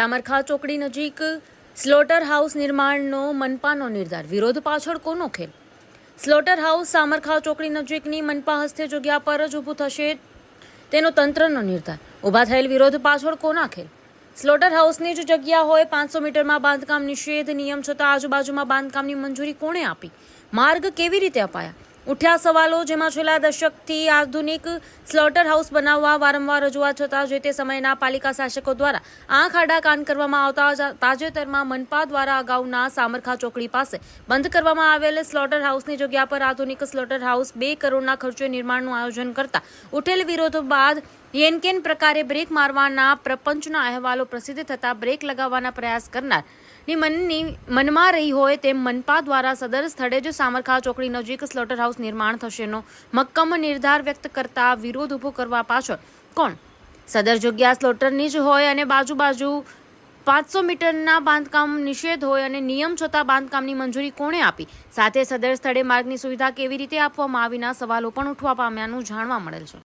સામરખા ચોકડી નજીક slaughter house નિર્માણનો મનપાનો નિર્ધાર. વિરોધ પાછળ કોનો ખેલ? સ્લોટર હાઉસ સામરખા ચોકડી નજીકની મનપા હસ્તે જગ્યા પર જ ઊભું થશે તેનો તંત્રનો નિર્ધાર. ઊભા થયેલ વિરોધ પાછળ કોના ખેલ? સ્લોટર હાઉસની જ જગ્યા હોય પાંચસો મીટરમાં બાંધકામ નિષેધ નિયમ છતાં આજુબાજુમાં બાંધકામની મંજૂરી કોણે આપી? માર્ગ કેવી રીતે અપાયા? ઉઠ્યા સવાલો, જેમાં છેલ્લા દશકથી આધુનિક સ્લોટર હાઉસ બનાવવા વારંવાર રજૂઆત છતાં જે તે સમયના પાલિકા શાસકો દ્વારા આંખ આડા કાન કરવામાં આવતા તાજેતરમાં મનપા દ્વારા અગાઉના સામરખા ચોકડી પાસે બંધ કરવામાં આવેલ સ્લોટર હાઉસની જગ્યા પર આધુનિક સ્લોટર હાઉસ બે કરોડના ખર્ચે નિર્માણનું આયોજન કરતા ઉઠેલ વિરોધ બાદ યેનકેન પ્રકારે બ્રેક મારવાના પ્રપંચના અહેવાલો પ્રસિદ્ધ થતા બ્રેક લગાવવાના પ્રયાસ કરનાર. ની મનની, મનમાં રહી હોય તેમ મનપા દ્વારા સદર સ્થળે જ સામરખા ચોકડી નજીક સ્લોટર હાઉસ નિર્માણ થશેનો મક્કમ નિર્ધાર વ્યક્ત કરતા વિરોધ ઊભો કરવા પાછળ. કોણ? સદર જગ્યા સ્લોટરની જ હોય અને બાજુ બાજુ પાંચસો મીટરના બાંધકામ નિષેધ હોય અને નિયમ છતાં બાંધકામની મંજૂરી કોણે આપી? સાથે સદર સ્થળે માર્ગની સુવિધા કેવી રીતે આપવામાં આવીના સવાલો પણ ઉઠવા પામ્યાનું જાણવા મળેલ છે.